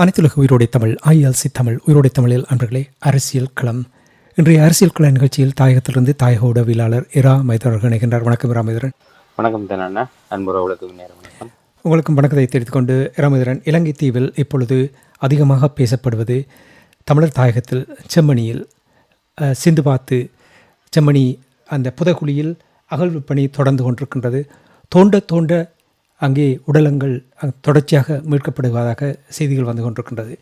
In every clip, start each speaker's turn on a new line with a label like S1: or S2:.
S1: அனைத்துலக உயிரோடை தமிழ் ஐஎல்சி தமிழ் உயிரோடை தமிழில் அன்பர்களே அரசியல் களம். இன்றைய அரசியல் கள நிகழ்ச்சியில் தாயகத்திலிருந்து தாயக உடவியலாளர் இரா மைதரர்கள் இணைகின்றார். வணக்கம் இரா மைதரன்.
S2: வணக்கம் தனண்ணா. நேரம் வணக்கம்.
S1: உங்களுக்கும் வணக்கத்தை தெரிவித்துக் கொண்டு இராமதிரன் இலங்கை தீவில் இப்பொழுது அதிகமாக பேசப்படுவது தமிழர் தாயகத்தில் செம்மணியில் சிந்து பார்த்து செம்மணி அந்த புதைக்குழியில் அகழ்வு பணி தொடர்ந்து கொண்டிருக்கின்றது. தோண்ட தோண்ட அங்கே உடலங்கள் தொடர்ச்சியாக மீட்கப்படுவதாக செய்திகள் வந்து கொண்டிருக்கின்றது.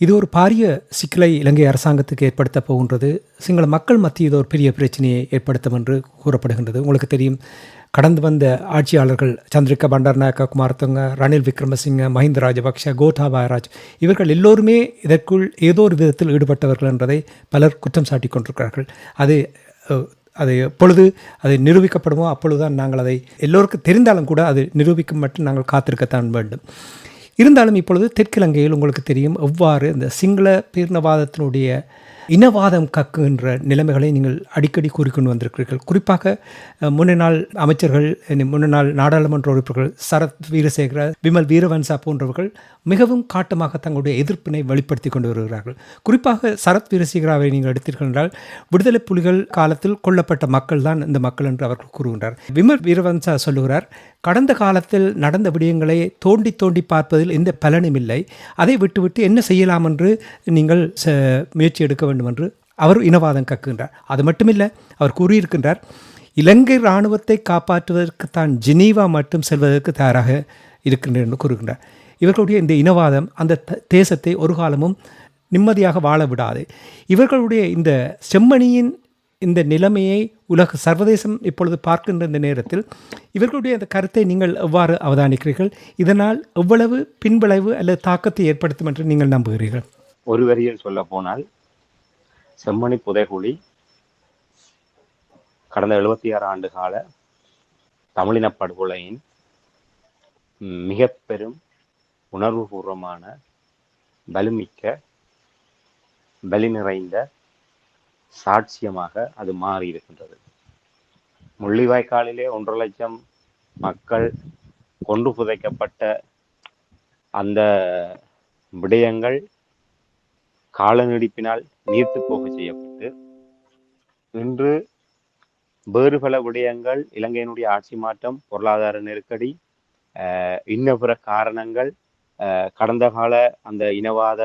S1: இது ஒரு பாரிய சிக்கலை இலங்கை அரசாங்கத்துக்கு ஏற்படுத்த போகின்றது. சிங்கள மக்கள் மத்தியில் இது ஒரு பெரிய பிரச்சனையை ஏற்படுத்தும் என்று கூறப்படுகின்றது. உங்களுக்கு தெரியும் கடந்து வந்த ஆட்சியாளர்கள் சந்திரிகா பண்டாரநாயக்க குமாரத்துங்க ரணில் விக்ரமசிங்க மஹிந்த ராஜபக்ஷ கோட்டாபாயராஜ் இவர்கள் எல்லோருமே இதற்குள் ஏதோ ஒரு விதத்தில் ஈடுபட்டவர்கள் என்பதை பலர் குற்றம் சாட்டி கொண்டிருக்கிறார்கள். அது அது எப்பொழுது அது நிரூபிக்கப்படுமோ அப்பொழுதுதான் நாங்கள் அதை எல்லோருக்கும் தெரிந்தாலும் கூட அது நிரூபிக்கும் மட்டும் நாங்கள் காத்திருக்கத்தான் வேண்டும். இருந்தாலும் இப்பொழுது தெற்கிலங்கையில் உங்களுக்கு தெரியும் எவ்வாறு இந்த சிங்கள பீர்ணவாதத்தினுடைய இனவாதம் கக்குகின்ற நிலைமைகளை நீங்கள் அடிக்கடி கூறிக்கொண்டு வந்திருக்கிறீர்கள். குறிப்பாக முன்ன நாள் அமைச்சர்கள் முன்ன நாள் நாடாளுமன்ற உறுப்பினர்கள் சரத் வீரசேகர விமல் வீரவன்சா போன்றவர்கள் மிகவும் காட்டமாக தங்களுடைய எதிர்ப்பினை வெளிப்படுத்தி கொண்டு வருகிறார்கள். குறிப்பாக சரத் வீரசேகராவை நீங்கள் எடுத்தீர்கள் என்றால் விடுதலை புலிகள் காலத்தில் கொல்லப்பட்ட மக்கள் தான் இந்த மக்கள் என்று அவர்கள் கூறுகின்றார். விமல் வீரவன்சா சொல்லுகிறார் கடந்த காலத்தில் நடந்த விடயங்களை தோண்டி தோண்டி பார்ப்பதில் எந்த பலனும் இல்லை. அதை விட்டுவிட்டு என்ன செய்யலாம் என்று நீங்கள் ச- முயற்சி எடுக்க வேண்டும். என்று அவர் இனவாதம் கக்குகின்றார். அது மட்டுமில்லை அவர் கூறியிருக்கின்றார் இலங்கை இராணுவத்தை காப்பாற்றுவதற்கு தான் ஜெனீவா மட்டும் செல்வதற்கு தயாராக இருக்கின்றனர் என்று கூறுகின்றார். இவர்களுடைய இந்த இனவாதம் அந்த த- தேசத்தை ஒரு காலமும் நிம்மதியாக வாழ விடாது. இவர்களுடைய இந்த செம்மணியின் இந்த நிலைமையை உலக சர்வதேசம் இப்பொழுது பார்க்கின்ற இந்த நேரத்தில் இவர்களுடைய அந்த கருத்தை நீங்கள் எவ்வாறு அவதானிக்கிறீர்கள்? இதனால் எவ்வளவு பின்விளைவு அல்லது தாக்கத்தை ஏற்படுத்தும் என்று நீங்கள் நம்புகிறீர்கள்?
S2: ஒரு வரியில் சொல்ல போனால் செம்மணி புதைகுழி. கடந்த எழுபத்தி ஆறு ஆண்டு கால தமிழின படுகொலையின் மிக பெரும் உணர்வுபூர்வமான வலுமிக்க வலி நிறைந்த சாட்சியமாக அது மாறி இருக்கின்றது முள்ளிவாய்க்காலிலே ஒன்றரை லட்சம் மக்கள் கொண்டு புதைக்கப்பட்ட அந்த விடயங்கள் காலநடிப்பினால் நீர்த்து போக செய்யப்பட்டு இன்று வேறு பல விடயங்கள் இலங்கையினுடைய ஆட்சி மாற்றம் பொருளாதார நெருக்கடி அஹ், இன்ன பிற காரணங்கள் கடந்த கால அந்த இனவாத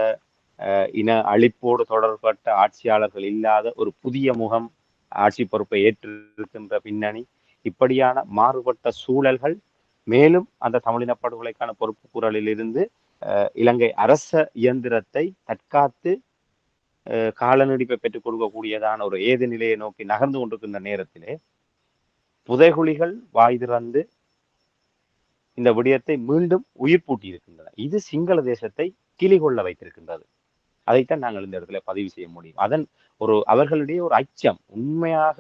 S2: இன அழிப்போடு தொடர்பட்ட ஆட்சியாளர்கள் இல்லாத ஒரு புதிய முகம் ஆட்சி பொறுப்பை ஏற்றிருக்கின்ற பின்னணி இப்படியான மாறுபட்ட சூழல்கள் மேலும் அந்த தமிழின படுகொலைக்கான பொறுப்பு கூறலில் இருந்து இலங்கை அரச இயந்திரத்தை தற்காத்து அஹ், கால நீடிப்பை பெற்றுக் கொடுக்கக்கூடியதான ஒரு ஏது நிலையை நோக்கி நகர்ந்து கொண்டிருக்கின்ற நேரத்திலே புதைகுழிகள் வாய் திறந்து இந்த விடயத்தை மீண்டும் உயிர் பூட்டி இருக்கின்றன இது சிங்கள தேசத்தை கிளிகொள்ள வைத்திருக்கின்றது. அதைத்தான் நாங்கள் இந்த இடத்துல பதிவு செய்ய முடியும். அதன் ஒரு அவர்களுடைய ஒரு அச்சம் உண்மையாக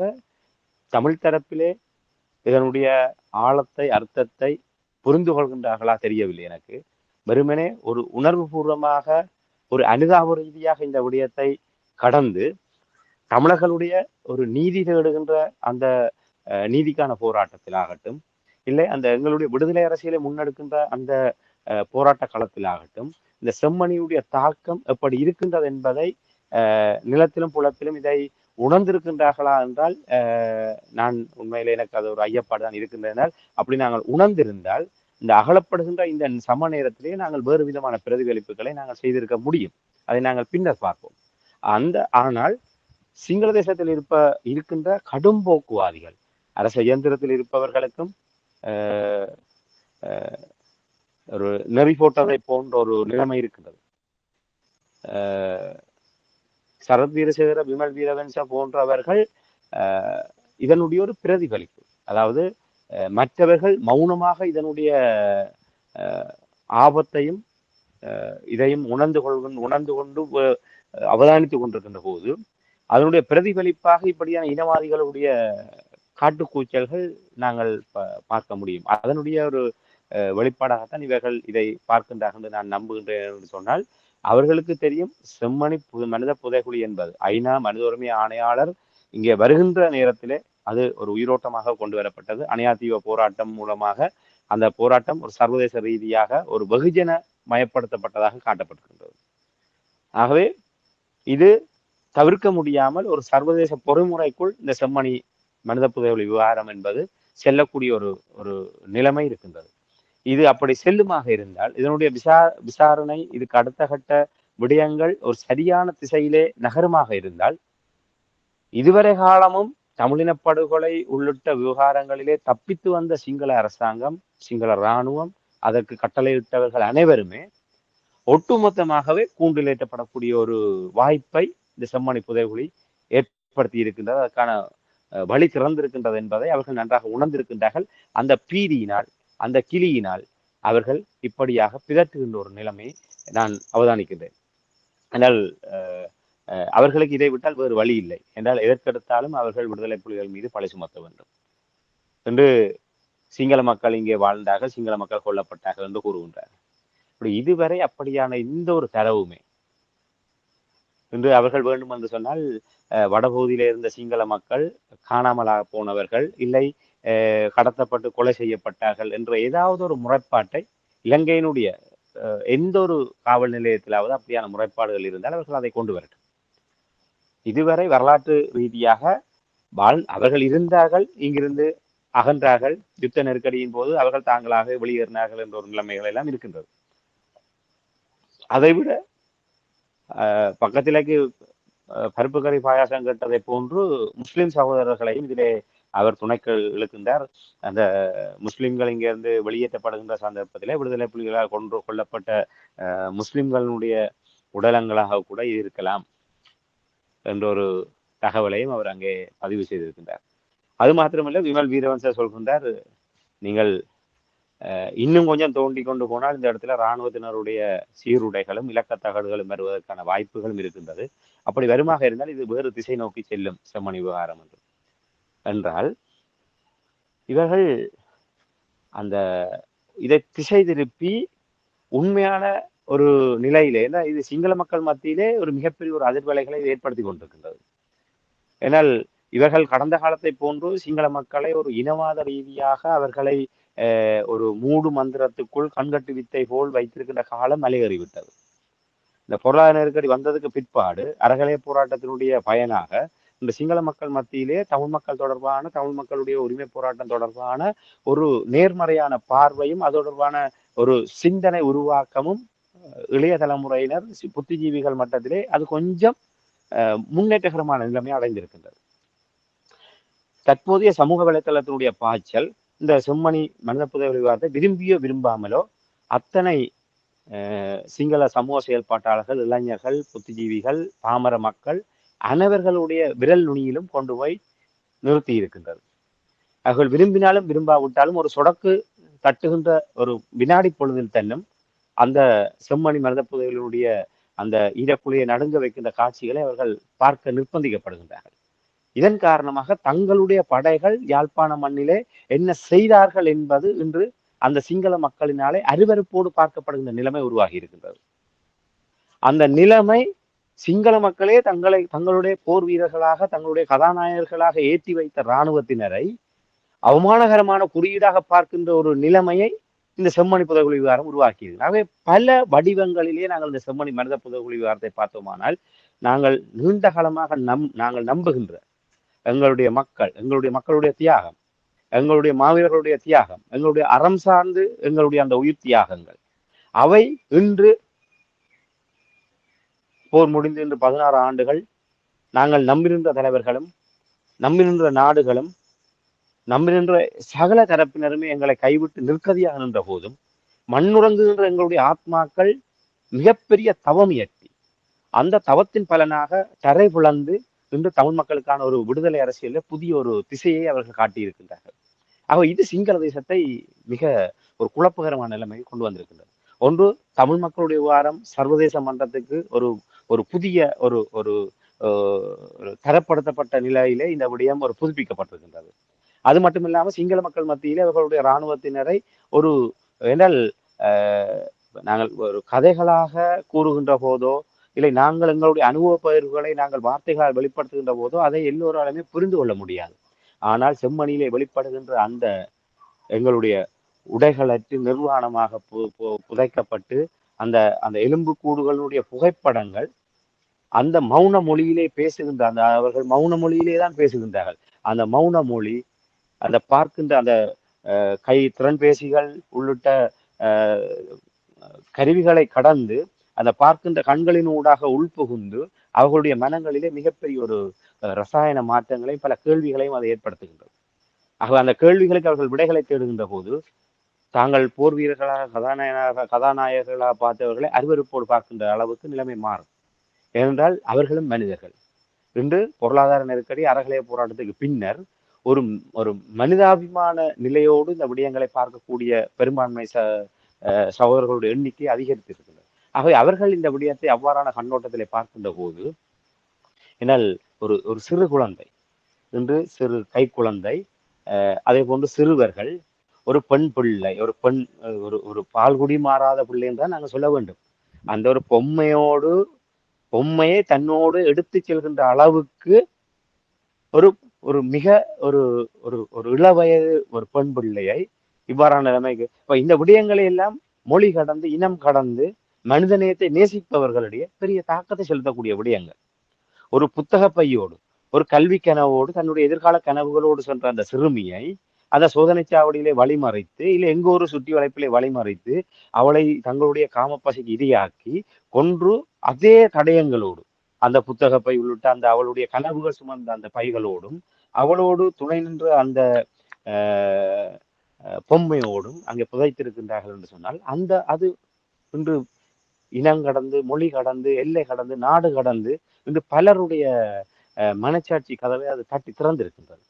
S2: தமிழ் தரப்பிலே இதனுடைய ஆழத்தை அர்த்தத்தை புரிந்து கொள்கின்றார்களா தெரியவில்லை எனக்கு. வெறுமனே ஒரு உணர்வுபூர்வமாக ஒரு அனுதாப ரீதியாக இந்த விடயத்தை கடந்து தமிழர்களுடைய ஒரு நீதி தேடுகின்ற அந்த அஹ், நீதிக்கான போராட்டத்தில் ஆகட்டும் இல்லை அந்த எங்களுடைய விடுதலை அரசியலை முன்னெடுக்கின்ற அந்த அஹ், போராட்ட களத்திலாகட்டும் இந்த செம்மணியுடைய தாக்கம் எப்படி இருக்கின்றது என்பதை நிலத்திலும் புலத்திலும் இதை உணர்ந்திருக்கின்றார்களா என்றால் அஹ், நான் உண்மையிலே எனக்கு அது ஒரு ஐயப்பாடு தான் இருக்கின்றனால் அப்படி நாங்கள் உணர்ந்திருந்தால் இந்த அகலப்படுகின்ற இந்த சம நேரத்திலே நாங்கள் வேறு விதமான பிரதிபலிப்புகளை நாங்கள் செய்திருக்க முடியும். அதை நாங்கள் பின்னர் பார்ப்போம். அந்த ஆனால் சிங்கள தேசத்தில் இருப்ப இருக்கின்ற கடும் போக்குவாதிகள் அரச இயந்திரத்தில் இருப்பவர்களுக்கும் ஆஹ், ஒரு நெறி போட்டதை போன்ற ஒரு நிலைமை இருக்கின்றது. ஆஹ், சரத் வீரசேகர விமல் வீரவன்ச போன்றவர்கள் ஆஹ், இதனுடைய ஒரு பிரதிபலிப்பு. அதாவது மற்றவர்கள் மௌனமாக இதனுடைய ஆபத்தையும் இதையும் உணர்ந்து கொள்கின்ற உணர்ந்து கொண்டு அவதானித்துக் கொண்டிருக்கின்ற போது அதனுடைய பிரதிபலிப்பாக இப்படியான இனவாதிகளுடைய காட்டுக்கூச்சல்கள் நாங்கள் ப- பார்க்க முடியும். அதனுடைய ஒரு அஹ், வெளிப்பாடாகத்தான் இவர்கள் இதை பார்க்கின்றார்கள் என்று நான் நம்புகின்றேன் என்று சொன்னால் அவர்களுக்கு தெரியும் செம்மணி மனித புதைகுழி என்பது. ஐநா மனித உரிமை ஆணையாளர் இங்கே வருகின்ற நேரத்திலே அது ஒரு உயிரோட்டமாக கொண்டு வரப்பட்டது அணையாதீவ போராட்டம் மூலமாக அந்த போராட்டம் ஒரு சர்வதேச ரீதியாக ஒரு வெகுஜன மயப்படுத்தப்பட்டதாக காட்டப்பட்டிருக்கின்றது. ஆகவே இது தவிர்க்க முடியாமல் ஒரு சர்வதேச பொறுமுறைக்குள் இந்த செம்மணி மனித புதைவெளி விவகாரம் என்பது செல்லக்கூடிய ஒரு ஒரு நிலைமை இருக்கின்றது. இது அப்படி செல்லுமாக இருந்தால் இதனுடைய விசா விசாரணை இதுக்கு அடுத்த கட்ட விடயங்கள் ஒரு சரியான திசையிலே நகருமாக இருந்தால் இதுவரை காலமும் தமிழின படுகொலை உள்ளிட்ட விவகாரங்களிலே தப்பித்து வந்த சிங்கள அரசாங்கம் சிங்கள இராணுவம் அதற்கு கட்டளையிட்டவர்கள் அனைவருமே ஒட்டுமொத்தமாகவே கூண்டிலேற்றப்படக்கூடிய ஒரு வாய்ப்பை இந்த செம்மணி புதைகுழி ஏற்படுத்தி இருக்கின்றது. அதற்கான வழி திறந்திருக்கின்றது என்பதை அவர்கள் நன்றாக உணர்ந்திருக்கின்றார்கள். அந்த பீதியினால் அந்த கிளியினால் அவர்கள் இப்படியாக பிதற்றுகின்ற ஒரு நிலைமையை நான் அவதானிக்கின்றேன். ஆனால் அஹ், அவர்களுக்கு இதை விட்டால் வேறு வழி இல்லை. என்றால் எதற்கெடுத்தாலும் அவர்கள் விடுதலை புலிகள் மீது பழி சுமத்த வேண்டும். என்று சிங்கள மக்கள் இங்கே வாழ்ந்தார்கள். சிங்கள மக்கள் கொல்லப்பட்டார்கள் என்று கூறுகின்றார். இப்படி இதுவரை அப்படியான இந்த ஒரு தரவுமே இன்று அவர்கள் வேண்டும் என்று சொன்னால் அஹ், இருந்த சிங்கள மக்கள் காணாமலாக போனவர்கள் இல்லை அஹ், கடத்தப்பட்டு கொலை செய்யப்பட்டார்கள் என்ற ஏதாவது ஒரு முறைப்பாட்டை இலங்கையினுடைய அஹ், எந்த ஒரு காவல் நிலையத்திலாவது அப்படியான முறைப்பாடுகள் இருந்தால் அவர்கள் அதை கொண்டு வரட்டும். இதுவரை வரலாற்று ரீதியாக வாழ் அவர்கள் இருந்தார்கள் இங்கிருந்து அகன்றார்கள். யுத்த நெருக்கடியின் போது அவர்கள் தாங்களாக வெளியேறினார்கள் என்ற ஒரு நிலைமைகள் எல்லாம் இருக்கின்றது. அதைவிட பக்கத்திலேக்கு அஹ், பருப்பு கறி பாயாசம் கட்டதை போன்று முஸ்லிம் சகோதரர்களையும் இதிலே அவர் துணைக்கு இழுக்கின்றார். அந்த முஸ்லிம்கள் இங்கிருந்து வெளியேற்றப்படுகின்ற சந்தர்ப்பத்திலே விடுதலை புலிகளால் கொன்று கொல்லப்பட்ட அஹ், முஸ்லிம்களுடைய உடலங்களாக கூட இருக்கலாம். என்ற ஒரு தகவலையும் அவர் அங்கே பதிவு செய்திருக்கின்றார். அது மாத்திரமல்ல விமல் வீரவன்சர் சொல்கின்றார் நீங்கள் அஹ், இன்னும் கொஞ்சம் தோண்டி கொண்டு போனால் இந்த இடத்துல இராணுவத்தினருடைய சீருடைகளும் இலக்கத்தகடுகளும் வருவதற்கான வாய்ப்புகளும் இருக்கின்றது. அப்படி வருமாக இருந்தால் இது வேறு திசை நோக்கி செல்லும் செம்மணி விவகாரம் என்று. என்றால் இவர்கள் அந்த இதை திசை திருப்பி உண்மையான ஒரு நிலையிலே ஏன்னா இது சிங்கள மக்கள் மத்தியிலே ஒரு மிகப்பெரிய ஒரு அதிர்வலைகளை ஏற்படுத்தி கொண்டிருக்கின்றது. ஏனால் இவர்கள் கடந்த காலத்தை போன்று சிங்கள மக்களை ஒரு இனவாத ரீதியாக அவர்களை அஹ், ஒரு மூடு மந்திரத்துக்குள் கண்கட்டு வித்தை போல் வைத்திருக்கின்ற காலம் மலையேறிவிட்டது. இந்த பொருளாதார நெருக்கடி வந்ததுக்கு பிற்பாடு அறகலை போராட்டத்தினுடைய பயனாக இந்த சிங்கள மக்கள் மத்தியிலே தமிழ் மக்கள் தொடர்பான தமிழ் மக்களுடைய உரிமை போராட்டம் தொடர்பான ஒரு நேர்மறையான பார்வையும் அது தொடர்பான ஒரு சிந்தனை உருவாக்கமும் இளைய தலைமுறையினர் புத்திஜீவிகள் மட்டத்திலே அது கொஞ்சம் முன்னேற்றகரமான நிலைமை அடைந்திருக்கின்றது. தற்போதைய சமூக வலைத்தளத்தினுடைய பாய்ச்சல் இந்த செம்மணி மனித புதவி வார்த்தை விரும்பியோ விரும்பாமலோ அத்தனை அஹ், சிங்கள சமூக செயல்பாட்டாளர்கள் இளைஞர்கள் புத்திஜீவிகள் பாமர மக்கள் அனைவர்களுடைய விரல் நுனியிலும் கொண்டு போய் நிறுத்தி இருக்கின்றது. அவர்கள் விரும்பினாலும் விரும்பாவிட்டாலும் ஒரு சொடக்கு தட்டுகின்ற ஒரு வினாடி பொழுதில் தன்னும் அந்த செம்மணி மனித அந்த ஈரக்குழியை நடுங்க வைக்கின்ற காட்சிகளை அவர்கள் பார்க்க நிர்பந்திக்கப்படுகின்றார்கள். இதன் காரணமாக தங்களுடைய படைகள் யாழ்ப்பாண மண்ணிலே என்ன செய்தார்கள் என்பது இன்று அந்த சிங்கள மக்களினாலே அருவருப்போடு பார்க்கப்படுகின்ற நிலைமை உருவாகி இருக்கின்றது. அந்த நிலைமை சிங்கள மக்களே தங்களை தங்களுடைய போர் வீரர்களாக தங்களுடைய கதாநாயகர்களாக ஏற்றி வைத்த இராணுவத்தினரை அவமானகரமான குறியீடாக பார்க்கின்ற ஒரு நிலைமையை இந்த செம்மணி புதகுழி விவகாரம் உருவாக்கியது. ஆகவே பல வடிவங்களிலே நாங்கள் இந்த செம்மணி மனித புதகுழி விவகாரத்தை பார்த்தோமானால் நாங்கள் நீண்ட காலமாக நம் நாங்கள் நம்புகின்ற எங்களுடைய மக்கள் எங்களுடைய மக்களுடைய தியாகம் எங்களுடைய மாவீரர்களுடைய தியாகம் எங்களுடைய அறம் சார்ந்து எங்களுடைய அந்த உயிர் தியாகங்கள் அவை இன்று போர் முடிந்து இன்று பதினாறு ஆண்டுகள் நாங்கள் நம்பியிருந்த தலைவர்களும் நம்பியிருந்த நாடுகளும் நம்பியிருந்த சகல தரப்பினருமே எங்களை கைவிட்டு நிற்கதியாக நின்ற போதும் மண்ணுறங்குகின்ற எங்களுடைய ஆத்மாக்கள் மிகப்பெரிய தவம் இயற்றி அந்த தவத்தின் பலனாக தரை புலந்து இன்று தமிழ் மக்களுக்கான ஒரு விடுதலை அரசியலில் புதிய ஒரு திசையை அவர்கள் காட்டியிருக்கின்றார்கள். ஆக இது சிங்கள தேசத்தை மிக ஒரு குழப்பகரமான நிலைமையை கொண்டு வந்திருக்கின்றது. ஒன்று தமிழ் மக்களுடைய விவகாரம் சர்வதேச மன்றத்துக்கு ஒரு ஒரு புதிய ஒரு ஒரு அஹ், ஒரு தரப்படுத்தப்பட்ட நிலையிலே இந்த விடயம் ஒரு புதுப்பிக்கப்பட்டிருக்கின்றது. அது மட்டும் இல்லாமல் சிங்கள மக்கள் மத்தியில் அவர்களுடைய இராணுவத்தினரை ஒரு என்றால் நாங்கள் ஒரு கதைகளாக கூறுகின்ற போதோ இல்லை நாங்கள் எங்களுடைய அனுபவ பயிர்களை நாங்கள் வார்த்தைகளால் வெளிப்படுத்துகின்ற போதோ அதை எல்லோராலுமே புரிந்து கொள்ள முடியாது. ஆனால் செம்மணியிலே வெளிப்படுகின்ற அந்த எங்களுடைய உடைகளற்று நிர்வாணமாக பு- பு- புதைக்கப்பட்டு அந்த அந்த எலும்பு கூடுகளுடைய புகைப்படங்கள் அந்த மௌன மொழியிலே பேசுகின்ற அந்த அவர்கள் மௌன மொழியிலே தான் பேசுகின்றார்கள். அந்த மௌன மொழி அந்த பார்க்கின்ற அந்த கை திறன்பேசிகள் உள்ளிட்ட கருவிகளை கடந்து அந்த பார்க்கின்ற கண்களின் ஊடாக உள்புகுந்து அவர்களுடைய மனங்களிலே மிகப்பெரிய ஒரு ரசாயன மாற்றங்களையும் பல கேள்விகளையும் அதை ஏற்படுத்துகின்றது. ஆக அந்த கேள்விகளுக்கு அவர்கள் விடைகளை தேடுகின்ற போது தாங்கள் போர் வீரர்களாக கதாநாயகராக கதாநாயகர்களாக பார்த்தவர்களை அருவருப்போடு பார்க்கின்ற அளவுக்கு நிலைமை மாறும். ஏனென்றால் அவர்களும் மனிதர்கள். இன்று பொருளாதார நெருக்கடி அறகலைய போராட்டத்துக்கு பின்னர் ஒரு ஒரு மனிதாபிமான நிலையோடு இந்த விடயங்களை பார்க்கக்கூடிய பெரும்பான்மை ச அஹ் சகோதரர்களுடைய எண்ணிக்கை அதிகரித்திருக்கிறது. ஆகவே அவர்கள் இந்த விடயத்தை அவ்வாறான கண்ணோட்டத்திலே பார்க்கின்ற போது என்னால் ஒரு ஒரு சிறு குழந்தை இன்று சிறு கை குழந்தை அஹ் அதே போன்று சிறுவர்கள் ஒரு பெண் பிள்ளை ஒரு பெண் ஒரு ஒரு பால்குடி மாறாத பிள்ளைன்னு தான் நாங்கள் சொல்ல வேண்டும். அந்த ஒரு பொம்மையோடு பொம்மையை தன்னோடு எடுத்து செல்கின்ற அளவுக்கு ஒரு ஒரு மிக ஒரு ஒரு ஒரு இளவயது ஒரு பெண் பிள்ளையை இவ்வாறான நிலைமைக்கு இப்ப இந்த விடயங்களை எல்லாம் மொழி கடந்து இனம் கடந்து மனிதநேயத்தை நேசிப்பவர்களிடையே பெரிய தாக்கத்தை செலுத்தக்கூடிய விடயங்கள். ஒரு புத்தக பையோடு ஒரு கல்வி கனவோடு தன்னுடைய எதிர்கால கனவுகளோடு சென்ற அந்த சிறுமியை அந்த சோதனை சாவடியிலே வழிமறைத்து இல்லை எங்க ஒரு சுற்றி வளைப்பிலே வழிமறைத்து அவளை தங்களுடைய காமப்பசைக்கு இரையாக்கி கொன்று அதே தடயங்களோடு அந்த புத்தக பை உள்ளிட்ட அந்த அவளுடைய கனவுகள் சுமந்த அந்த பைகளோடும் அவளோடு துணை நின்ற அந்த பொம்மையோடும் அங்கே புதைத்திருக்கின்றார்கள் என்று சொன்னால் அந்த அது இன்று இனம் கடந்து மொழி கடந்து எல்லை கடந்து நாடு கடந்து இன்று பலருடைய மனச்சாட்சி கதவை அது தட்டி திறந்திருக்கின்றது.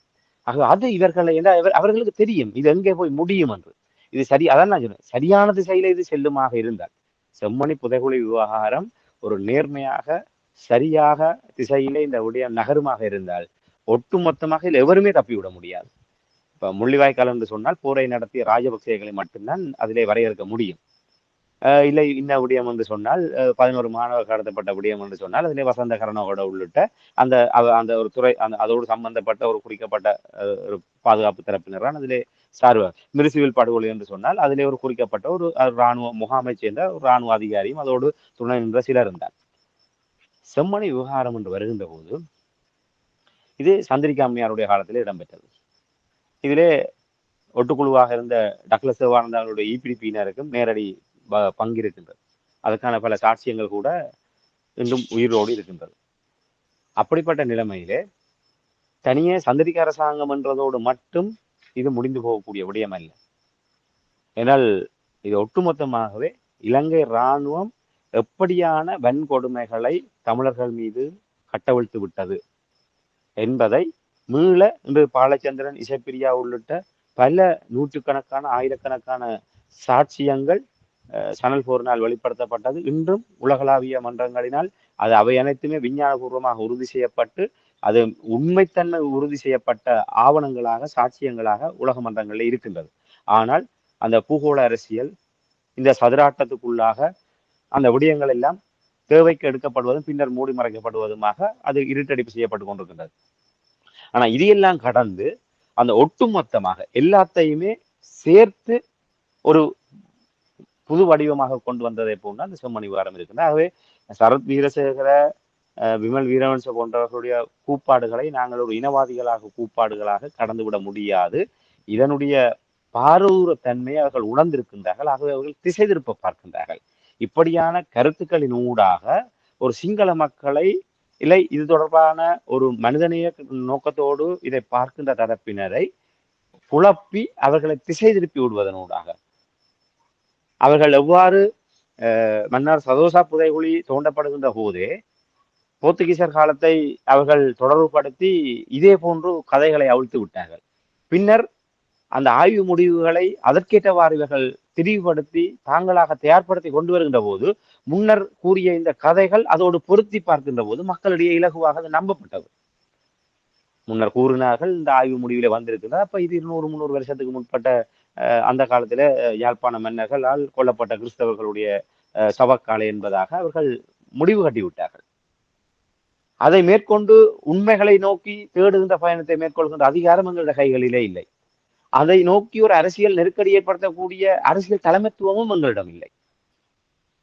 S2: ஆக அது இவர்களை என்ன இவர்- அவர்களுக்கு தெரியும் இது எங்கே போய் முடியும் என்று. இது சரி அதான் நான் சொன்னேன் சரியான திசையில இது செல்லுமாக இருந்தால் செம்மணி புதைகுழி விவகாரம் ஒரு நேர்மையாக சரியாக திசையிலே இந்த உடைய நகருமாக இருந்தால் ஒட்டுமொத்தமாக இதில் எவருமே தப்பிவிட முடியாது. இப்போ முள்ளிவாய்க்கால் என்று சொன்னால் போரை நடத்திய ராஜபக்சேகளை மட்டும்தான் அதிலே வரையறுக்க முடியும். இல்லை இன்ன விடயம் என்று சொன்னால் பதினோரு மாணவர் கடத்தப்பட்ட விடயம் என்று சொன்னால் அதிலே வசந்த கரணோட உள்ளிட்ட அந்த அந்த ஒரு துறை அந்த அதோடு சம்பந்தப்பட்ட ஒரு குறிக்கப்பட்ட அஹ், ஒரு பாதுகாப்பு தரப்பினரான் அதிலே சார்வார். மிருசிவில் படுகொலை என்று சொன்னால் அதிலே ஒரு குறிக்கப்பட்ட ஒரு இராணுவ முகாமை சேர்ந்த ஒரு இராணுவ அதிகாரியும் அதோடு துணை நின்ற சிலர் இருந்தார். செம்மணி விவகாரம் என்று வருகின்ற போது இது சந்திரிகாமியாருடைய காலத்தில் காலத்திலே இடம்பெற்றது. இதிலே ஒட்டுக்குழுவாக இருந்த டக்ளஸ் சிவானந்தாருடைய இபிடிபியினருக்கும் நேரடி ப- பங்கு இருக்கின்றது. அதுக்கான பல சாட்சியங்கள் கூட இன்றும் உயிரோடு இருக்கின்றது. அப்படிப்பட்ட நிலைமையிலே தனியே சந்திரிக்க அரசாங்கம் என்றதோடு மட்டும் இது முடிந்து போகக்கூடிய விடயம் அல்ல. ஏனால் இது ஒட்டுமொத்தமாகவே இலங்கை இராணுவம் எப்படியான வன்கொடுமைகளை தமிழர்கள் மீது கட்டவிழ்த்து விட்டது என்பதை மீள இன்று பாலச்சந்திரன் இசைப்பிரியா உள்ளிட்ட பல நூற்றுக்கணக்கான ஆயிரக்கணக்கான சாட்சியங்கள் அஹ், போரினால் வெளிப்படுத்தப்பட்டது. இன்றும் உலகளாவிய மன்றங்களினால் அது அவை அனைத்துமே விஞ்ஞானபூர்வமாக உறுதி செய்யப்பட்டு அது உண்மைத்தன்மை உறுதி செய்யப்பட்ட ஆவணங்களாக சாட்சியங்களாக உலக மன்றங்களில் இருக்கின்றது. ஆனால் அந்த பூகோள அரசியல் இந்த சதுராட்டத்துக்குள்ளாக அந்த விடயங்கள் எல்லாம் தேவைக்கு எடுக்கப்படுவதும் பின்னர் மூடி மறைக்கப்படுவதுமாக அது இருட்டடிப்பு செய்யப்பட்டு கொண்டிருக்கின்றது. ஆனா இதையெல்லாம் கடந்து அந்த ஒட்டுமொத்தமாக எல்லாத்தையுமே சேர்த்து ஒரு புது வடிவமாக கொண்டு வந்ததை போன்று அந்த செம்மணி விவகாரம் இருக்குது ஆகவே சரத் வீரசேகர அஹ், விமல் வீரவன்ச போன்றவர்களுடைய கூப்பாடுகளை நாங்கள் ஒரு இனவாதிகளாக கூப்பாடுகளாக கடந்து விட முடியாது. இதனுடைய பாரூர தன்மையை அவர்கள் உணர்ந்திருக்கின்றார்கள். ஆகவே அவர்கள் திசை திருப்ப பார்க்கின்றார்கள். இப்படியான கருத்துக்களின் ஊடாக ஒரு சிங்கள மக்களை இல்லை இது தொடர்பான ஒரு மனிதநேய நோக்கத்தோடு இதை பார்க்கின்ற தரப்பினரை குழப்பி அவர்களை திசை திருப்பி விடுவதனூடாக அவர்கள் எவ்வாறு அஹ், சதோசா புதைகுழி தோண்டப்படுகின்ற போதே போர்த்துகீசர் காலத்தை அவர்கள் தொடர்புபடுத்தி இதே போன்று கதைகளை அவிழ்த்து விட்டார்கள். பின்னர் அந்த ஆய்வு முடிவுகளை அதற்கேற்றவாறு இவர்கள் திரிவுபடுத்தி தாங்களாக தயார்படுத்தி கொண்டு வருகின்ற போது முன்னர் கூறிய இந்த கதைகள் அதோடு பொருத்தி பார்க்கின்ற போது மக்களிடையே இலகுவாக அது நம்பப்பட்டது. முன்னர் கூறினார்கள் இந்த ஆய்வு முடிவில் வந்திருக்கிறது அப்ப இது இருநூறு முந்நூறு வருஷத்துக்கு முற்பட்ட அஹ், அந்த காலத்துல யாழ்ப்பாண மன்னர்களால் கொல்லப்பட்ட கிறிஸ்தவர்களுடைய அஹ், சவக்காலை என்பதாக அவர்கள் முடிவு கட்டிவிட்டார்கள். அதை மேற்கொண்டு உண்மைகளை நோக்கி தேடுகின்ற பயணத்தை மேற்கொள்கின்ற அதிகாரம் எங்களுடைய கைகளிலே இல்லை. அதை நோக்கி ஒரு அரசியல் நெருக்கடி ஏற்படுத்தக்கூடிய அரசியல் தலைமைத்துவமும் எங்களிடம் இல்லை.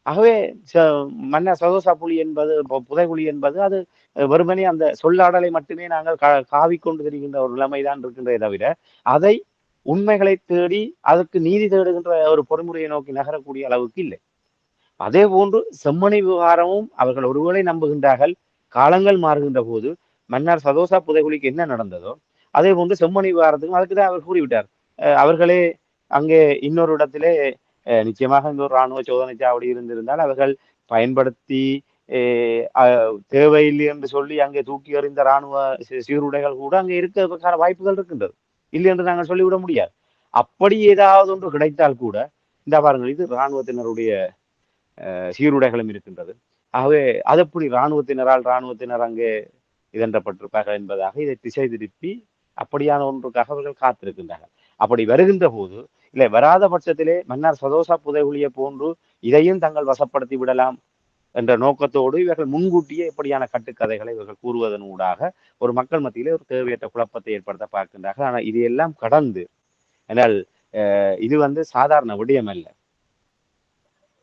S2: ஆகவே ச- மன்னர் சதோசா புலி என்பது புதைகுலி புதைகுழி என்பது அது வெறுமனே அந்த சொல்லாடலை மட்டுமே நாங்கள் கா- காவிக்கொண்டு தெரிகின்ற ஒரு நிலைமைதான் இருக்கின்றதை தவிர அதை உண்மைகளை தேடி அதற்கு நீதி தேடுகின்ற ஒரு பொறுமுறையை நோக்கி நகரக்கூடிய அளவுக்கு இல்லை. அதே போன்று செம்மணி விவகாரமும் அவர்கள் ஒருவேளை நம்புகின்றார்கள் காலங்கள் மாறுகின்ற போது மன்னர் சதோசா புதைகுழிக்கு என்ன நடந்ததோ அதே போன்று செம்மணி விவகாரத்துக்கும் அதுக்கு தான் அவர் கூறிவிட்டார். அவர்களே அங்கே இன்னொரு இடத்திலே நிச்சயமாக இந்த ஒரு ராணுவ சோதனை சாவடி இருந்திருந்தால் அவர்கள் பயன்படுத்தி தேவையில்லை என்று சொல்லி அங்கே தூக்கி எறிந்த ராணுவ சீருடைகள் கூட அங்கே இருக்கிறதுக்கான வாய்ப்புகள் இருக்கின்றது. இல்லை என்று நாங்கள் சொல்லிவிட முடியாது. அப்படி ஏதாவது ஒன்று கிடைத்தால் கூட இந்த பாருங்கள் இது இராணுவத்தினருடைய அஹ், சீருடைகளும் இருக்கின்றது. ஆகவே அது எப்படி இராணுவத்தினரால் இராணுவத்தினர் அங்கே இதன்றப்பட்டிருப்பார்கள் என்பதாக இதை திசை திருப்பி அப்படியான ஒன்றுக்காக அவர்கள் காத்திருக்கின்றார்கள் அப்படி வருகின்ற போது இல்லை வராத பட்சத்திலே மன்னர் சதோசா புதைகுழியை போன்று இதையும் தங்கள் வசப்படுத்தி விடலாம் என்ற நோக்கத்தோடு இவர்கள் முன்கூட்டியே இப்படியான கட்டுக்கதைகளை இவர்கள் கூறுவதன் ஊடாக ஒரு மக்கள் மத்தியிலே ஒரு தேவையற்ற குழப்பத்தை ஏற்படுத்த பார்க்கின்றார்கள். ஆனால் இது எல்லாம் கடந்து என்றால் அஹ், இது வந்து சாதாரண விடயம் அல்ல.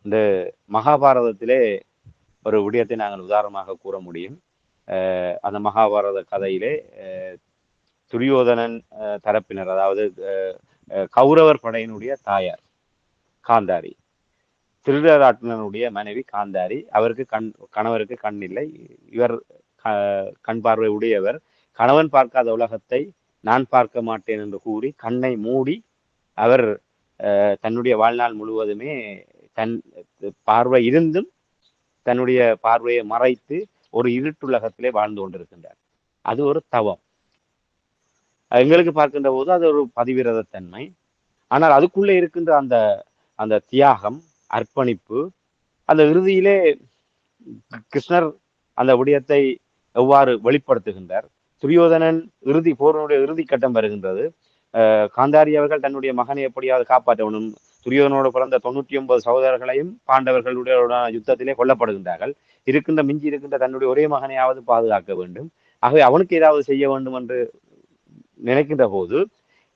S2: இந்த மகாபாரதத்திலே ஒரு விடயத்தை நாங்கள் உதாரணமாக கூற முடியும். அஹ், அந்த மகாபாரத கதையிலே அஹ், துரியோதனன் அஹ், தரப்பினர் அதாவது அஹ், கௌரவர் படையினுடைய தாயார் காந்தாரி. திருடராட்டினனுடைய மனைவி காந்தாரி. அவருக்கு கண் கணவருக்கு கண் இல்லை. இவர் க- கண் பார்வை உடையவர். கணவன் பார்க்காத உலகத்தை நான் பார்க்க மாட்டேன் என்று கூறி கண்ணை மூடி அவர் அஹ், தன்னுடைய வாழ்நாள் முழுவதுமே தன் பார்வை இருந்தும் தன்னுடைய பார்வையை மறைத்து ஒரு இருட்டுலகத்திலே வாழ்ந்து கொண்டிருக்கின்றார். அது ஒரு தவம். எங்களுக்கு பார்க்கின்ற போது அது ஒரு பதிவிரதத்தன்மை. ஆனால் அதுக்குள்ளே இருக்கின்ற அந்த அந்த தியாகம் அர்ப்பணிப்பு அந்த இறுதியிலே கிருஷ்ணர் அந்த விடயத்தை எவ்வாறு வெளிப்படுத்துகின்றார்? துரியோதனன் இறுதி போரனுடைய இறுதி கட்டம் வருகின்றது. காந்தாரி அவர்கள் தன்னுடைய மகனை எப்படியாவது காப்பாற்றணும்? துரியோதனோடு பிறந்த தொண்ணூற்றி ஒன்பது சகோதரர்களையும் பாண்டவர்களுடைய யுத்தத்திலே கொல்லப்படுகின்றார்கள். இருக்கின்ற மிஞ்சி இருக்கின்ற தன்னுடைய ஒரே மகனையாவது பாதுகாக்க வேண்டும். ஆகவே அவனுக்கு ஏதாவது செய்ய வேண்டும் என்று நினைக்கின்ற போது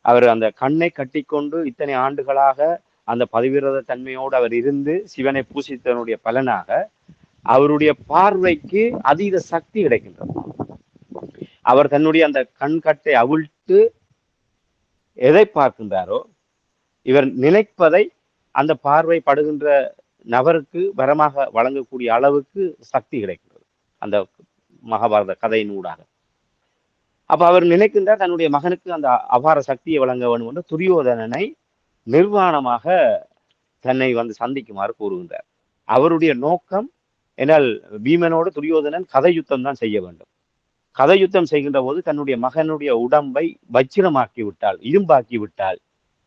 S2: அவர் அந்த கண்ணை கட்டிக்கொண்டு இத்தனை ஆண்டுகளாக அந்த பதிவிரத தன்மையோடு அவர் இருந்து சிவனை பூசித்தனுடைய பலனாக அவருடைய பார்வைக்கு அதீத சக்தி கிடைக்கின்றது. அவர் தன்னுடைய அந்த கண்கட்டை அவிழ்த்து எதை பார்க்கின்றாரோ இவர் நினைப்பதை அந்த பார்வை படுகின்ற நபருக்கு வரமாக வழங்கக்கூடிய அளவுக்கு சக்தி கிடைக்கின்றது. அந்த மகாபாரத கதையின் ஊடாக அப்ப அவர் நினைக்கின்றார் தன்னுடைய மகனுக்கு அந்த அபார சக்தியை வழங்க வேண்டும் என்று துரியோதனனை நிர்வாணமாக தன்னை வந்து சந்திக்குமாறு கூறுகின்றார். அவருடைய நோக்கம் என்னால் பீமனோடு துரியோதனன் கதை யுத்தம் தான் செய்ய வேண்டும். கதை யுத்தம் செய்கின்ற போது தன்னுடைய மகனுடைய உடம்பை வச்சிரமாக்கி விட்டால் இரும்பாக்கி விட்டால்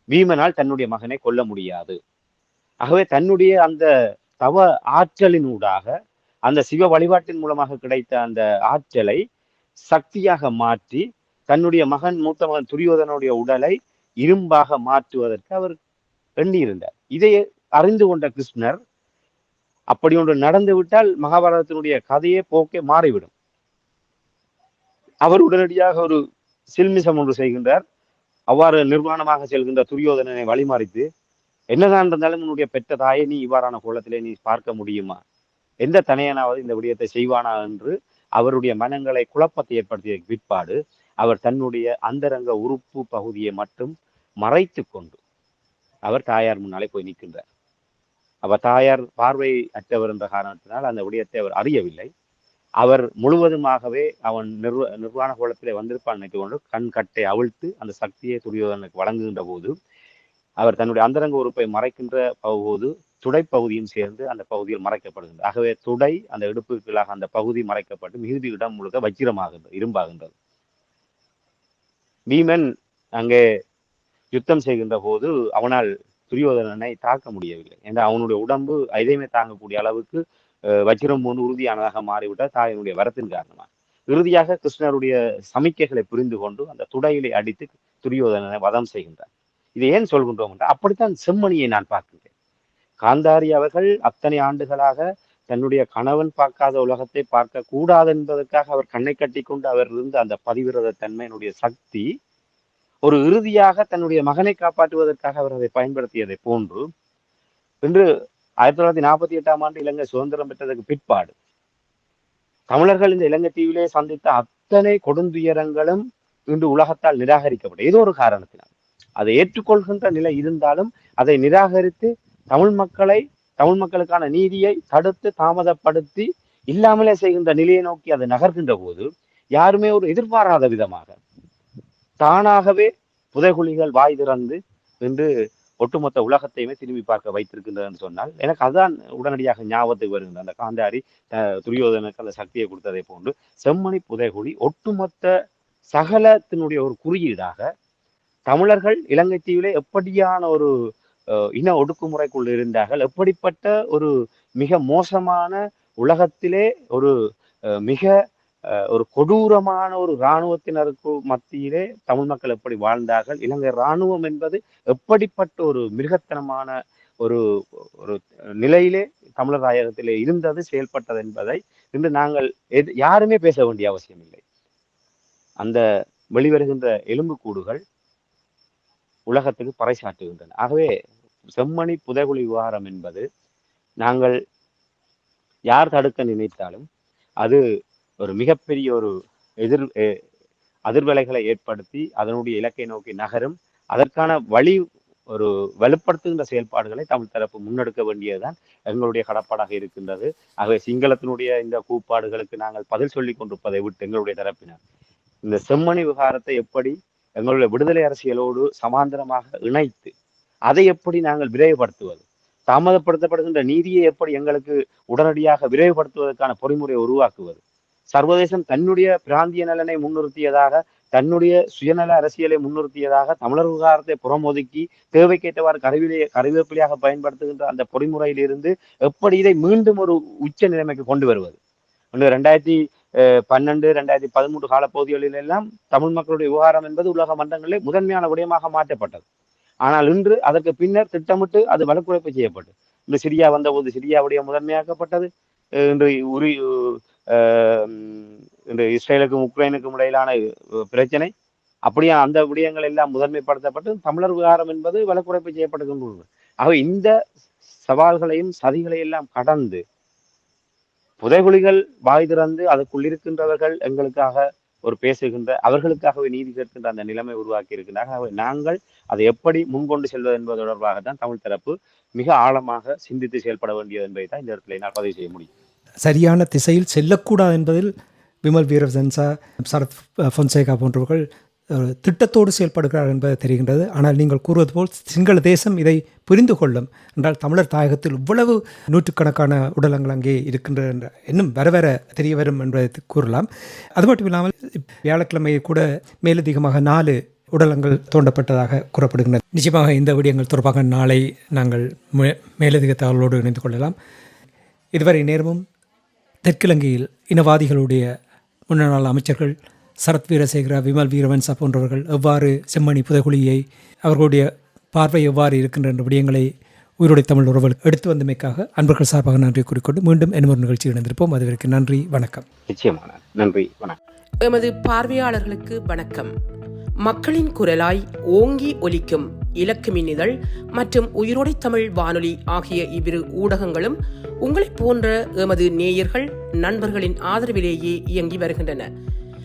S2: பீமனால் தன்னுடைய மகனை கொல்ல முடியாது. ஆகவே தன்னுடைய அந்த தவ ஆற்றலினூடாக அந்த சிவ வழிபாட்டின் மூலமாக கிடைத்த அந்த ஆற்றலை சக்தியாக மாற்றி தன்னுடைய மகன் மூத்த மகன் துரியோதனுடைய உடலை இரும்பாக மாற்றுவதற்கு அவர் எண்ணியிருந்தார். இதை அறிந்து கொண்ட கிருஷ்ணர் அப்படி ஒன்று நடந்து விட்டால் மகாபாரதத்தினுடைய கதையே போக்கே மாறிவிடும். அவர் உடனடியாக ஒரு சில்மிசம் ஒன்று செய்கின்றார். அவ்வாறு நிர்வாணமாக செல்கின்ற துரியோதனனை வழிமறித்து என்னதான் இருந்தாலும் உன்னுடைய பெற்ற தாயை நீ இவ்வாறான கோலத்திலே நீ பார்க்க முடியுமா? எந்த தனையனாவது இந்த விடயத்தை செய்வானா? என்று அவருடைய மனங்களை குழப்பத்தை ஏற்படுத்திய பிற்பாடு அவர் தன்னுடைய அந்தரங்க உறுப்பு பகுதியை மட்டும் மறைத்து கொண்டு அவர் தாயார் முன்னாலே போய் நிற்கின்றார். அவர் தாயார் பார்வை அற்றவர் என்ற காரணத்தினால் அந்த விடயத்தை அவர் அறியவில்லை. அவர் முழுவதுமாகவே அவன் நிர்வ நிர்வாண கோலத்திலே வந்திருப்பான் நினைத்து கொண்டு கண் கட்டை அவிழ்த்து அந்த சக்தியை துரியோதனுக்கு வழங்குகின்ற போது அவர் தன்னுடைய அந்தரங்க உறுப்பை மறைக்கின்ற போது துடைப்பகுதியும் சேர்ந்து அந்த பகுதியில் மறைக்கப்படுகின்றது. ஆகவே துடை அந்த இடுப்புக்கு கீழாக அந்த பகுதி மறைக்கப்பட்டு மிகுதி இடம் முழுக்க வச்சிரமாகின்றது இரும்பாகின்றது. பீமன் அங்கே யுத்தம் செய்கின்ற போது அவனால் துரியோதனனை தாக்க முடியவில்லை. என்ற அவனுடைய உடம்பு எதையுமே தாங்கக்கூடிய அளவுக்கு வஜ்ரம் வச்சிரம் போன்று உறுதியானதாக மாறிவிட்டார் தாயினுடைய வரத்தின் காரணமாக. இறுதியாக கிருஷ்ணருடைய சமிக்கைகளை புரிந்து கொண்டு அந்த துடையிலை அடித்து துரியோதனனை வதம் செய்கின்றார் இதை ஏன் சொல்கின்றோம் என்றால் அப்படித்தான் செம்மணியை நான் பார்க்கிறேன். காந்தாரி அவர்கள் அத்தனை ஆண்டுகளாக தன்னுடைய கணவன் பார்க்காத உலகத்தை பார்க்க கூடாது என்பதற்காக அவர் கண்ணை கட்டி கொண்டு அவர் இருந்த அந்த பதிவிரத தன்மையினுடைய சக்தி ஒரு இறுதியாக தன்னுடைய மகனை காப்பாற்றுவதற்காக அவர் அதை பயன்படுத்தியதை போன்று இன்று ஆயிரத்தி தொள்ளாயிரத்தி நாற்பத்தி எட்டாம் ஆண்டு இலங்கை சுதந்திரம் பெற்றதற்கு பிற்பாடு தமிழர்கள் இந்த இலங்கை தீவிலே சந்தித்த அத்தனை கொடுந்துயரங்களும் இன்று உலகத்தால் நிராகரிக்கப்படும். ஏதோ ஒரு காரணத்தினால். அதை ஏற்றுக்கொள்கின்ற நிலை இருந்தாலும் அதை நிராகரித்து தமிழ் மக்களை தமிழ் மக்களுக்கான நீதியை தடுத்து தாமதப்படுத்தி இல்லாமலே செய்கின்ற நிலையை நோக்கி அது நகர்கின்ற போது யாருமே ஒரு எதிர்பாராத விதமாக தானாகவே புதைகுழிகள் வாய் திறந்து என்று ஒட்டுமொத்த உலகத்தையுமே திரும்பி பார்க்க வைத்திருக்கின்றதுன்னு சொன்னால் எனக்கு அதுதான் உடனடியாக ஞாபகத்துக்கு வருகின்ற அந்த காந்தாரி அஹ், துரியோதனுக்கு அந்த சக்தியை கொடுத்ததை போன்று செம்மணி புதைகுழி ஒட்டுமொத்த சகலத்தினுடைய ஒரு குறியீடாக தமிழர்கள் இலங்கை தீவிலே எப்படியான ஒரு இன ஒடுக்குமுறைக்குள் இருந்தார்கள். எப்படிப்பட்ட ஒரு மிக மோசமான உலகத்திலே ஒரு அஹ், மிக அஹ், ஒரு கொடூரமான ஒரு இராணுவத்தினருக்கு மத்தியிலே தமிழ் மக்கள் எப்படி வாழ்ந்தார்கள்? இலங்கை இராணுவம் என்பது எப்படிப்பட்ட ஒரு மிருகத்தனமான ஒரு ஒரு நிலையிலே தமிழர் தாயகத்திலே இருந்தது செயல்பட்டது என்பதை இன்று நாங்கள் எது யாருமே பேச வேண்டிய அவசியம் இல்லை. அந்த வெளிவருகின்ற எலும்புக்கூடுகள் உலகத்துக்கு பறைசாட்டுகின்றன ஆகவே செம்மணி புதைகுழி விவகாரம் என்பது நாங்கள் யார் தடுக்க நினைத்தாலும் அது ஒரு மிகப்பெரிய ஒரு எதிர் அதிர்வலைகளை ஏற்படுத்தி அதனுடைய இலக்கை நோக்கி நகரும். அதற்கான வழி ஒரு வலுப்படுத்துகின்ற செயல்பாடுகளை தமிழ் தரப்பு முன்னெடுக்க வேண்டியதுதான் எங்களுடைய கடப்பாடாக இருக்கின்றது. ஆகவே சிங்களத்தினுடைய இந்த கூப்பாடுகளுக்கு நாங்கள் பதில் சொல்லிக் கொண்டிருப்பதை விட்டு எங்களுடைய தரப்பினர். இந்த செம்மணி விவகாரத்தை எப்படி எங்களுடைய விடுதலை அரசியலோடு சமாந்தரமாக இணைத்து அதை எப்படி நாங்கள் விரைவுபடுத்துவது? தாமதப்படுத்தப்படுகின்ற நீதியை எப்படி எங்களுக்கு உடனடியாக விரைவுபடுத்துவதற்கான பொறிமுறையை உருவாக்குவது? சர்வதேசம் தன்னுடைய பிராந்திய நலனை முன்னிறுத்தியதாக தன்னுடைய சுயநல அரசியலை முன்னிறுத்தியதாக தமிழர் விவகாரத்தை புறமொதுக்கி தேவைக்கேற்றவாறு கருவிலே கருவேப்பிலையாக பயன்படுத்துகின்ற அந்த பொறிமுறையிலிருந்து எப்படி இதை மீண்டும் ஒரு உச்ச நிலைமைக்கு கொண்டு வருவது? ஒன்று ரெண்டாயிரத்தி பன்னெண்டு ரெண்டாயிரத்தி பதிமூன்று காலப்பகுதிகளில் எல்லாம் தமிழ் மக்களுடைய விவகாரம் என்பது உலக மன்றங்களில் முதன்மையான விடயமாக மாற்றப்பட்டது. ஆனால் இன்று அதற்கு பின்னர் திட்டமிட்டு அது வலுக்குறைப்பு செய்யப்பட்டு இன்று சிரியா வந்தபோது சிரியாவுடைய முதன்மையாக்கப்பட்டது. இன்று உரி இன்று இஸ்ரேலுக்கும் உக்ரைனுக்கும் இடையிலான பிரச்சனை. அப்படியே அந்த விடயங்கள் எல்லாம் முதன்மைப்படுத்தப்பட்டு தமிழர் விவகாரம் என்பது வலுக்குறைப்பு செய்யப்படுகின்றது ஆக இந்த சவால்களையும் சதிகளையும் எல்லாம் கடந்து புதைகுழிகள் வாய் திறந்து அதற்குள் இருக்கின்றவர்கள் எங்களுக்காக ஒரு பேசுகின்ற அவர்களுக்காகவே நீதி கேட்கின்ற அந்த நிலைமை உருவாக்கி இருக்கின்றார்கள். நாங்கள் அதை எப்படி முன்கொண்டு செல்வது என்பது தொடர்பாக தான் தமிழ் தரப்பு மிக ஆழமாக சிந்தித்து செயல்பட வேண்டியது என்பதை தான் இந்த இடத்துல என்னால் பதிவு செய்ய முடியும்.
S1: சரியான திசையில் செல்லக்கூடாது என்பதில் விமல் வீரவன்சா சரத் பொன்சேகா போன்றவர்கள் ஒரு திட்டத்தோடு செயல்படுகிறார் என்பது தெரிகின்றது. ஆனால் நீங்கள் கூறுவது போல் சிங்கள தேசம் இதை புரிந்து கொள்ளும். என்றால் தமிழர் தாயகத்தில் இவ்வளவு நூற்றுக்கணக்கான உடலங்கள் அங்கே இருக்கின்ற என்ற இன்னும் வர வர தெரிய வரும் என்பதை கூறலாம். அது மட்டும் இல்லாமல் வியாழக்கிழமை கூட மேலதிகமாக நாலு உடலங்கள் தோண்டப்பட்டதாக கூறப்படுகின்றன. நிச்சயமாக இந்த விடயங்கள் தொடர்பாக நாளை நாங்கள் மே- மேலதிக தகவலோடு இணைந்து கொள்ளலாம். இதுவரை நேரமும் தெற்கிலங்கையில் இனவாதிகளுடைய முன்னாள் அமைச்சர்கள் சரத் வீரசேகர விமல் வீரவன்சா போன்றவர்கள் எவ்வாறு செம்மணி புதைகுழியை அவர்களுடைய பார்வை எவ்வாறு இருக்கின்ற விடயங்களை உயிரோடை தமிழ் உறவுகள் எடுத்து வந்தமைக்காக அன்பர்கள் சார்பாக நன்றி கூறிக்கொண்டு மீண்டும் இன்னொரு நிகழ்ச்சி இணைந்திருப்போம். அதுவரைக்கும் நன்றி வணக்கம்.
S2: நிச்சயமான நன்றி வணக்கம்.
S3: எமது பார்வையாளர்களுக்கு வணக்கம். மக்களின் குரலாய் ஓங்கி ஒலிக்கும் இலக்கு மின்னிதழ் மற்றும் உயிரோடை தமிழ் வானொலி ஆகிய இவ்விரு ஊடகங்களும் உங்களைப் போன்ற எமது நேயர்கள் நண்பர்களின் ஆதரவிலேயே இயங்கி வருகின்றன.